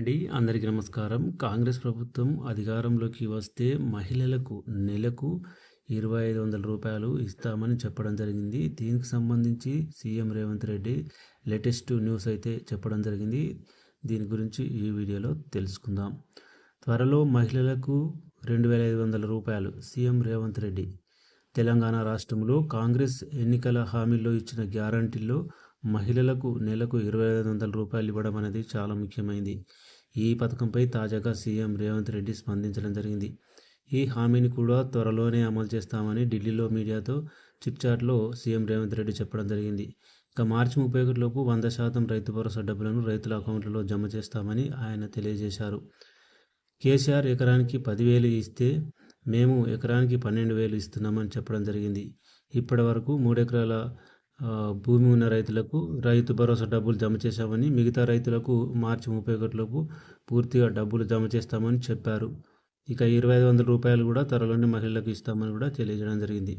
అండి. అందరికీ నమస్కారం. కాంగ్రెస్ ప్రభుత్వం అధికారంలోకి వస్తే మహిళలకు నెలకు ఇరవై ఐదు వందల రూపాయలు ఇస్తామని చెప్పడం జరిగింది. దీనికి సంబంధించి CM Revanth Reddy latest news అయితే చెప్పడం జరిగింది. దీని గురించి ఈ వీడియోలో తెలుసుకుందాం. త్వరలో మహిళలకు రెండు వేల ఐదు వందల రూపాయలు సీఎం రేవంత్ రెడ్డి తెలంగాణ రాష్ట్రంలో కాంగ్రెస్ ఎన్నికల హామీల్లో ఇచ్చిన గ్యారంటీల్లో మహిళలకు నెలకు ఇరవై ఐదు వందల రూపాయలు ఇవ్వడం అనేది చాలా ముఖ్యమైనది ఈ పథకంపై తాజాగా సీఎం రేవంత్ రెడ్డి స్పందించడం జరిగింది. ఈ హామీని కూడా త్వరలోనే అమలు చేస్తామని ఢిల్లీలో మీడియాతో చిట్చాట్లో సీఎం రేవంత్ రెడ్డి చెప్పడం జరిగింది. ఇక మార్చి ముప్పై ఒకటిలోపు వంద శాతం రైతు భరోసా డబ్బులను రైతుల అకౌంట్లలో జమ చేస్తామని ఆయన తెలియజేశారు. కేసీఆర్ ఎకరానికి పదివేలు ఇస్తే మేము ఎకరానికి పన్నెండు వేలు ఇస్తున్నామని చెప్పడం జరిగింది. ఇప్పటి వరకు మూడెకరాల భూమి ఉన్న రైతులకు రైతు భరోసా డబ్బులు జమ చేశామని మిగతా రైతులకు మార్చి ముప్పై ఒకటిలోపు పూర్తిగా డబ్బులు జమ చేస్తామని చెప్పారు. ఇక ఇరవై ఐదు వందల రూపాయలు కూడా త్వరలోనే మహిళలకు ఇస్తామని కూడా తెలియజేయడం జరిగింది.